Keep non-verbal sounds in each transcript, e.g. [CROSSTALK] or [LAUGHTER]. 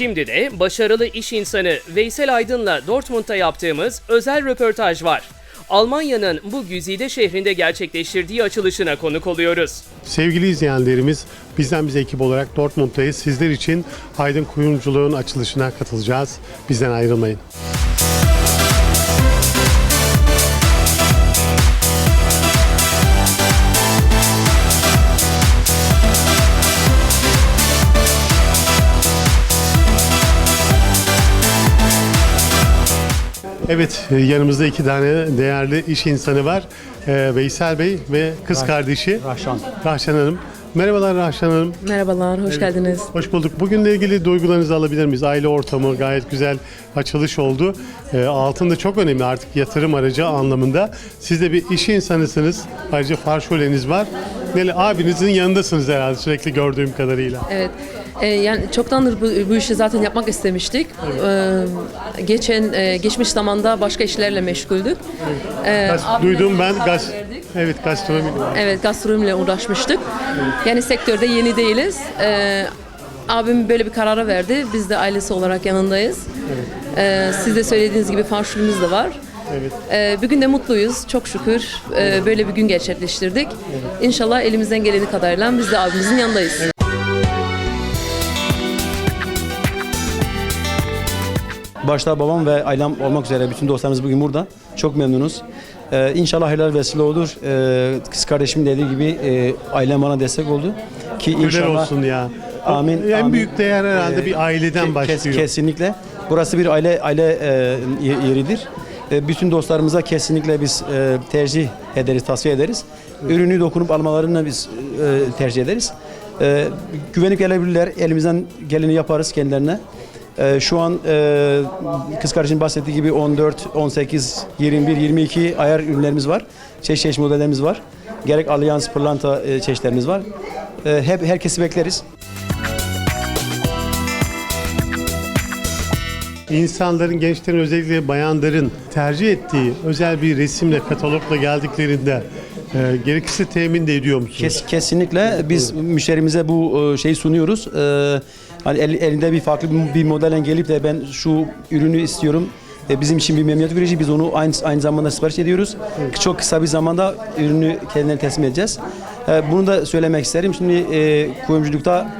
Şimdi de başarılı iş insanı Veysel Aydın'la Dortmund'da yaptığımız özel röportaj var. Almanya'nın bu güzide şehrinde gerçekleştirdiği açılışına konuk oluyoruz. Sevgili izleyenlerimiz, bizden biz ekip olarak Dortmund'dayız. Sizler için Aydın Kuyumculuğun açılışına katılacağız. Bizden ayrılmayın. Evet, e, yanımızda iki tane değerli iş insanı var. Ee, Veysel Bey ve kız kardeşi Rahşan. Rahşan Hanım. Merhabalar Rahşan Hanım. Merhabalar, hoş geldiniz. Hoş bulduk. Bugünle ilgili duygularınızı alabilir miyiz? Aile ortamı gayet güzel açılış oldu. Ee, altın da çok önemli artık yatırım aracı anlamında. Siz de bir iş insanısınız. Ayrıca farşoleniz var. Neli abinizin yanındasınız herhalde sürekli gördüğüm kadarıyla. Evet, e, yani çoktandır bu, bu işi zaten yapmak istemiştik. E, geçen, e, geçmiş zamanda başka işlerle meşguldük. E, abimle duydum ben karar gaz, verdik. evet gastronomi. Evet, gastronomiyle uğraşmıştık. Yani sektörde yeni değiliz. E, abim böyle bir karara verdi. Biz de ailesi olarak yanındayız. E, siz de söylediğiniz gibi farşurumuz da var. Evet. E, bugün de mutluyuz, çok şükür. E, böyle bir gün gerçekleştirdik. İnşallah elimizden geleni kadarıyla biz de abimizin yanındayız. Başta babam ve ailem olmak üzere bütün dostlarımız bugün burada. Çok memnunuz. Ee, inşallah helal vesile olur. Ee, kız kardeşim dediği gibi e, ailem bana destek oldu. Ki Güzel inşallah olsun ya. Amin, En amin. büyük değer herhalde Ee, bir aileden Kes- başlıyor. kesinlikle. Burası bir aile aile e, ye- yeridir. E, bütün dostlarımıza kesinlikle biz e, tercih ederiz, tavsiye ederiz. Ürünü dokunup almalarını biz e, tercih ederiz. E, güvenip gelebilirler. Elimizden geleni yaparız kendilerine. Şu an e, kız kardeşim bahsettiği gibi 14, 18, 21, 22 ayar ürünlerimiz var. Çeşit çeşit modellerimiz var. Gerek alyans, pırlanta e, çeşitlerimiz var. Hep herkesi bekleriz. İnsanların, gençlerin özellikle bayanların tercih ettiği özel bir resimle, katalogla geldiklerinde e, gerekirse temin de ediyor musunuz? Kes, kesinlikle biz müşterimize bu e, şeyi sunuyoruz. E, hani el- elinde bir farklı bir- modellen gelip de ben şu ürünü istiyorum. E, bizim için bir memnuniyet verici. Biz onu aynı aynı zamanda sipariş ediyoruz. Çok kısa bir zamanda ürünü kendilerine teslim edeceğiz. E, bunu da söylemek isterim. Şimdi e, kuyumculukta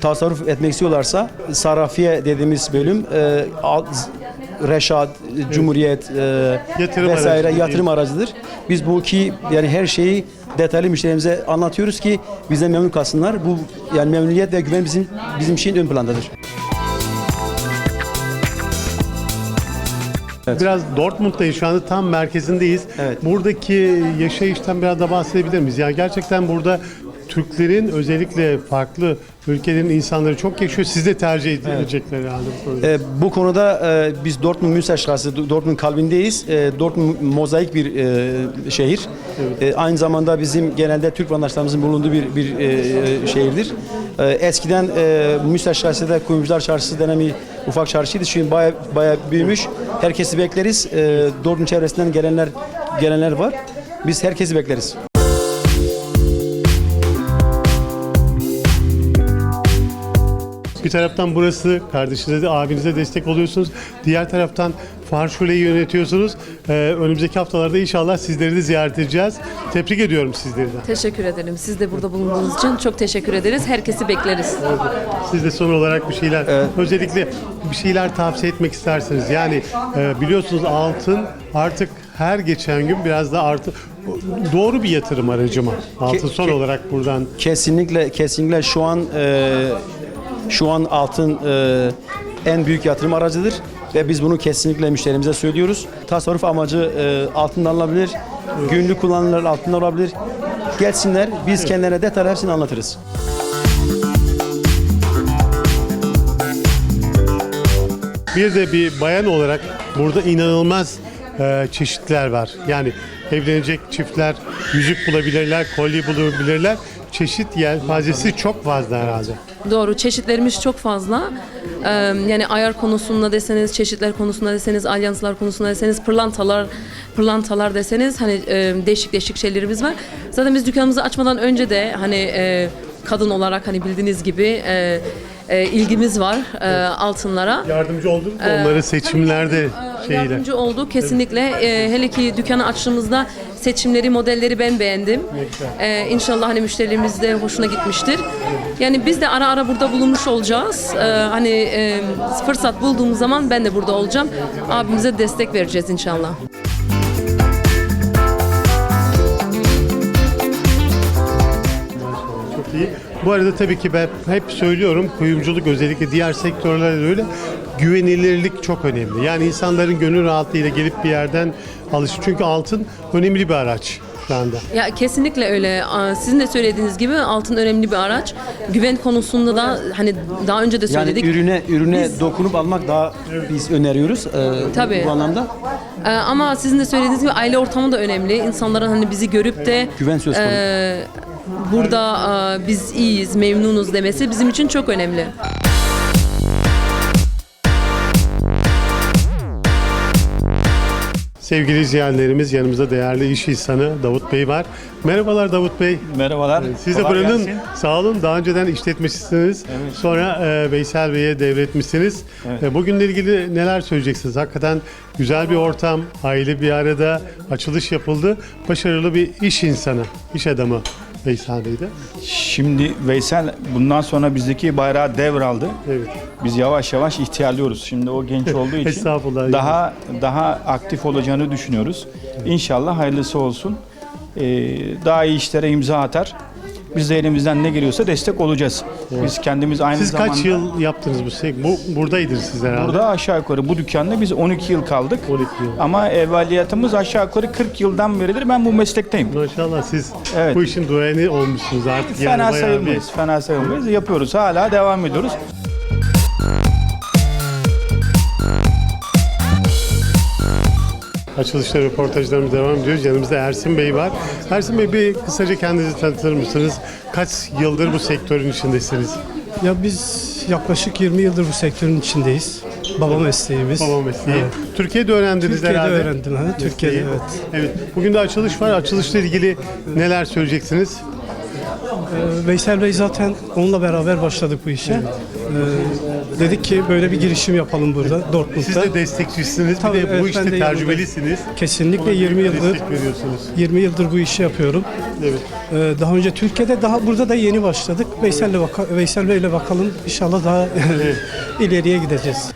tasarruf etmek istiyorlarsa Sarafiye dediğimiz bölüm e, Reşat, Cumhuriyet e, Yatırım vesaire aracı yatırım aracıdır. Biz bu ki yani her şeyi detaylı müşterimize anlatıyoruz ki bize memnun kalsınlar. Bu yani memnuniyet ve güven bizim bizim için ön plandadır. Biraz Dortmund'dayız şu anda tam merkezindeyiz. Evet. Buradaki yaşayıştan biraz da bahsedebilir miyiz? Yani gerçekten burada Türklerin özellikle farklı ülkelerin insanları çok yaşıyor. Siz de tercih edilecekler herhalde bu konuda. E, bu konuda e, biz Dortmund Münsterstraße, Dortmund kalbindeyiz. E, Dortmund mozaik bir e, şehir. E, aynı zamanda bizim genelde Türk vatandaşlarımızın bulunduğu bir bir e, şehirdir. E, eskiden e, Münsterstraße'de Kuyumcular Çarşısı denen bir ufak çarşıydı. Şimdi baya baya büyümüş. Herkesi bekleriz. E, Dortmund çevresinden gelenler gelenler var. Biz herkesi bekleriz. Bir taraftan burası kardeşinize de abinize destek oluyorsunuz. Diğer taraftan Farşule'yi yönetiyorsunuz. Ee, önümüzdeki haftalarda inşallah sizleri de ziyaret edeceğiz. Tebrik ediyorum sizleri de. Teşekkür ederim. Siz de burada bulunduğunuz için çok teşekkür ederiz. Herkesi bekleriz. Siz de son olarak bir şeyler, özellikle bir şeyler tavsiye etmek isterseniz. Yani e, biliyorsunuz altın artık her geçen gün biraz da artı doğru bir yatırım aracı mı? Altın Ke- son ke- olarak buradan Kesinlikle kesinlikle şu an e, şu an altın e, en büyük yatırım aracıdır ve biz bunu kesinlikle müşterimize söylüyoruz. Tasarruf amacı e, altından alabilir, günlük kullanımlar altından olabilir. Gelsinler biz kendilerine detaylı hepsini anlatırız. Bir de bir bayan olarak burada inanılmaz e, çeşitler var. Yani evlenecek çiftler yüzük bulabilirler, kolye bulabilirler. Çeşit yelpazesi çok fazla herhalde. Doğru. Çeşitlerimiz çok fazla. Ee, yani ayar konusunda deseniz, çeşitler konusunda deseniz, alyanslar konusunda deseniz, pırlantalar, pırlantalar deseniz hani e, değişik değişik şeylerimiz var. Zaten biz dükkanımızı açmadan önce de hani e, kadın olarak hani bildiğiniz gibi e, e, ilgimiz var e, altınlara. Yardımcı oldunuz mu onları seçimlerde şeyle? Yardımcı oldu kesinlikle. E, hele ki dükkanı açtığımızda seçimleri, modelleri ben beğendim. E, inşallah hani müşterilerimiz de hoşuna gitmiştir. Yani biz de ara ara burada bulunmuş olacağız. E, hani e, fırsat bulduğumuz zaman ben de burada olacağım. Abimize destek vereceğiz inşallah. Çok iyi. Bu arada tabii ki ben hep söylüyorum kuyumculuk özellikle diğer sektörlerde de öyle güvenilirlik çok önemli. Yani insanların gönül rahatlığıyla gelip bir yerden alış. Çünkü altın önemli bir araç şu anda. Ya kesinlikle öyle. Sizin de söylediğiniz gibi altın önemli bir araç. Güven konusunda da hani daha önce de Yani söyledik. ürüne ürüne dokunup almak daha biz öneriyoruz e, Tabii. bu anlamda. Ee, ama sizin de söylediğiniz gibi aile ortamı da önemli. İnsanların hani bizi görüp de Güven söz konusu. e, burada e, biz iyiyiz, memnunuz demesi bizim için çok önemli. Sevgili izleyenlerimiz yanımızda değerli iş insanı Davut Bey var. Merhabalar Davut Bey. Merhabalar. Siz de kolay buranın gelsin. sağ olun daha önceden işletmecisiniz. Sonra e, Veysel Bey'e devretmişsiniz. E, bugünle ilgili neler söyleyeceksiniz? Hakikaten güzel bir ortam, aile bir arada açılış yapıldı. Başarılı bir iş insanı, iş adamı Veysel Bey de. Şimdi Veysel bundan sonra bizdeki bayrağı devraldı. Evet. Biz yavaş yavaş ihtiyarlıyoruz. Şimdi o genç [LAUGHS] olduğu için daha daha aktif olacağını düşünüyoruz. İnşallah hayırlısı olsun. Ee, daha iyi işlere imza atar. Biz de elimizden ne geliyorsa destek olacağız. Biz kendimiz aynı Siz zamanda kaç yıl yaptınız bu sek? Bu buradaydınız siz herhalde. Burada aşağı yukarı bu dükkanda biz 12 yıl kaldık. 12 yıl. Ama evveliyatımız aşağı yukarı 40 yıldan beridir ben bu meslekteyim. Maşallah siz Evet. bu işin duayeni olmuşsunuz artık. Fena bir- sayılmayız, fena sayılmayız. Yapıyoruz, hala devam ediyoruz. Açılışta röportajlarımız devam ediyor. Yanımızda Ersin Bey var. Ersin Bey bir kısaca kendinizi tanıtır mısınız? Kaç yıldır bu sektörün içindesiniz? Ya biz yaklaşık 20 yıldır bu sektörün içindeyiz. Baba mesleğimiz. Baba mesleği. Evet. Türkiye'de öğrendiniz Türkiye'de herhalde. öğrendim. Ha, Türkiye'de evet. Evet. Bugün de açılış var. Açılışla ilgili neler söyleyeceksiniz? Ee, Veysel Bey zaten onunla beraber başladık bu işe. Ee, dedik ki böyle bir girişim yapalım burada Siz Dortmund'da. de destekçisiniz. Tabii, bir de bu evet, ben işte de tecrübelisiniz. Kesinlikle Ona 20 yıldır destek veriyorsunuz. 20 yıldır bu işi yapıyorum. Evet. Ee, daha önce Türkiye'de daha burada da yeni başladık. Veysel'le Veysel Bey'le bakalım inşallah daha [LAUGHS] ileriye gideceğiz.